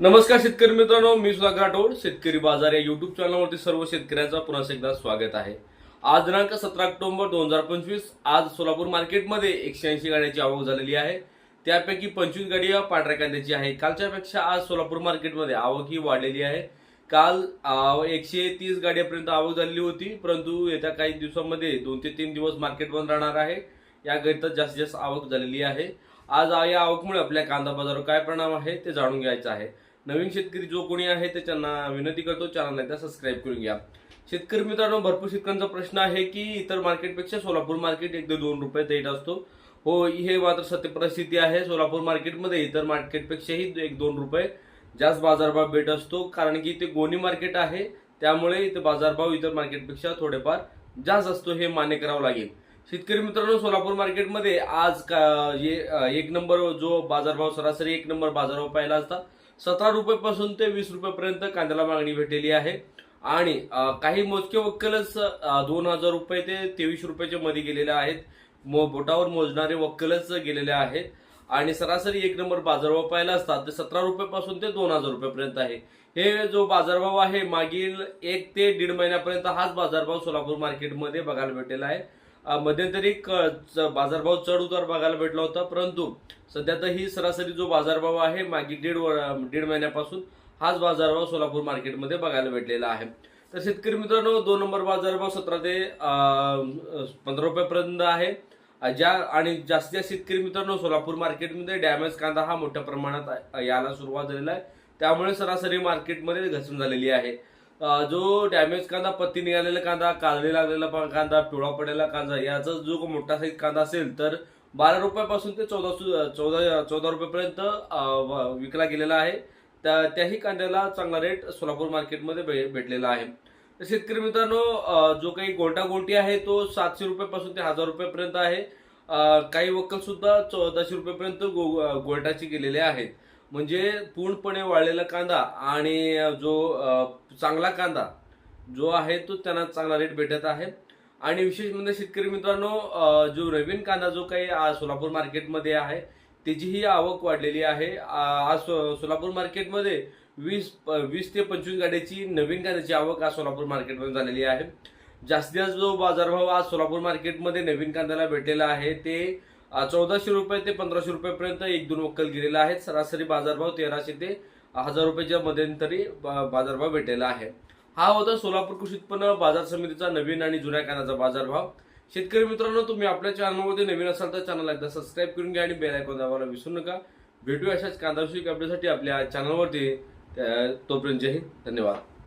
नमस्कार शेतकरी मित्रांनो मी सुधाकर राठोड शेतकरी बाजार या युट्यूब चॅनलवरती सर्व शेतकऱ्यांचा पुन्हा एकदा स्वागत आहे. आज दिनांक सतरा ऑक्टोबर दोन हजार पंचवीस आज सोलापूर मार्केटमध्ये एकशे ऐंशी गाड्यांची आवक झालेली आहे. त्यापैकी पंचवीस गाडी पांढऱ्या कांद्याची आहे. कालच्यापेक्षा आज सोलापूर मार्केटमध्ये आवक ही वाढलेली आहे. काल एकशे तीस गाड्यापर्यंत आवक झालेली होती परंतु येत्या काही दिवसांमध्ये दोन ते तीन दिवस मार्केट बंद राहणार आहे. याकरिता जास्तीत जास्त आवक झालेली आहे. आज या आवकमुळे आपल्या कांदा बाजारावर काय परिणाम आहे ते जाणून घ्यायचं आहे. नवीन शेतकरी जो कोणी आहे ते त्यांना विनंती करतो चॅनल एकदा सबस्क्राईब करून घ्या. शेतकरी मित्रांनो भरपूर शेतकऱ्यांचा प्रश्न आहे की इतर मार्केटपेक्षा सोलापूर मार्केट एक ते दोन रुपये रेट असतो. हो हे मात्र सत्य परिस्थिती आहे. सोलापूर मार्केटमध्ये इतर मार्केटपेक्षाही एक दोन रुपये जास्त बाजारभाव भेट असतो. कारण की ते गोणी मार्केट आहे त्यामुळे इथे बाजारभाव इतर मार्केटपेक्षा थोडेफार जास्त असतो हे मान्य करावं लागेल. शेतकरी मित्रांनो सोलापूर मार्केटमध्ये आज का ये एक नंबर जो बाजारभाव सरासरी एक नंबर बाजारभाव पाहिला असता. सतरा रुपयेपासून ते वीस रुपयापर्यंत कांद्याला मागणी भेटलेली आहे. आणि काही मोजके वक्कलच दोन हजार रुपये ते तेवीस रुपयाच्या मध्ये गेलेले आहेत. मो बोटावर मोजणारे वक्कलच गेलेले आहेत. आणि सरासरी एक नंबर बाजारभाव पाहिला असता ते सतरा रुपयापासून ते दोन हजार रुपयापर्यंत आहे. हे जो बाजारभाव आहे मागील एक ते दीड महिन्यापर्यंत हाच बाजारभाव सोलापूर मार्केटमध्ये बघायला भेटलेला आहे. मध्यंतरी क- च- बाजारभाव चढ उतार बघायला भेटला होता परंतु सध्या तर ही सरासरी जो बाजारभाव आहे मागील दीड वर- दीड महिन्यापासून हाच बाजारभाव सोलापूर मार्केटमध्ये बघायला भेटलेला आहे. तर शेतकरी मित्रांनो दोन नंबर बाजारभाव सतरा ते पंधरा रुपयापर्यंत आहे. ज्या आणि जास्तीत जास्त शेतकरी मित्रांनो सोलापूर मार्केटमध्ये डॅमेज कांदा हा मोठ्या प्रमाणात यायला सुरुवात झालेला आहे. त्यामुळे सरासरी मार्केटमध्ये घसरण झालेली आहे. जो डॅमेज कांदा पत्ती निघालेला कांदा काळी लागलेला कांदा पिवळा पडलेला कांदा याचा जो मोठा साईज कांदा असेल तर बारा रुपयापासून ते चौदा चौदा चौदा रुपयापर्यंत व- विकला गेलेला आहे. त्या त्याही कांद्याला चांगला रेट सोलापूर मार्केटमध्ये भे- भेटलेला आहे. तर शेतकरी मित्रांनो जो काही गोल्टा गोल्टी आहे तो सातशे रुपयापासून ते हजार रुपयापर्यंत आहे. काही वक्कल सुद्धा चौदाशे रुपयापर्यंत गो गोल्टाचे गेलेले आहेत. म्हणजे पूर्णपणे वाळलेला कांदा आणि जो चांगला कांदा जो आहे तो त्यांना चांगला रेट भेटत आहे. आणि विशेष म्हणजे शेतकरी मित्रांनो जो नवीन कांदा जो काही सोलापूर मार्केटमध्ये आहे त्याचीही आवक वाढलेली आहे. आज सोलापूर मार्केटमध्ये वीस वीस ते पंचवीस गाड्याची नवीन कांद्याची आवक आज सोलापूर मार्केटमध्ये झालेली आहे. जास्तीत जास्त जो बाजारभाव आज सोलापूर मार्केटमध्ये नवीन कांद्याला भेटलेला आहे ते चौदाशे रुपये ते पंधराशे रुपयापर्यंत एक दोन वक्कल गेलेला आहे सरासरी बाजारभाव तेराशे ते हजार रुपयाच्या मध्यंतरी बा- बाजारभाव भेटलेला आहे. हा होता सोलापूर कृषी उत्पन्न बाजार समितीचा नवीन आणि जुन्या कानाचा बाजारभाव. शेतकरी मित्रांनो तुम्ही आपल्या चॅनलमध्ये नवीन असाल तर चॅनल एकदा सबस्क्राईब करून घ्या आणि बेल आयकॉन दाबायला विसरू नका. भेटू अशाच कांदा विषयक अपडेटसाठी आपल्या चॅनलवरती. त्या- तोपर्यंत जय हिंद. धन्यवाद.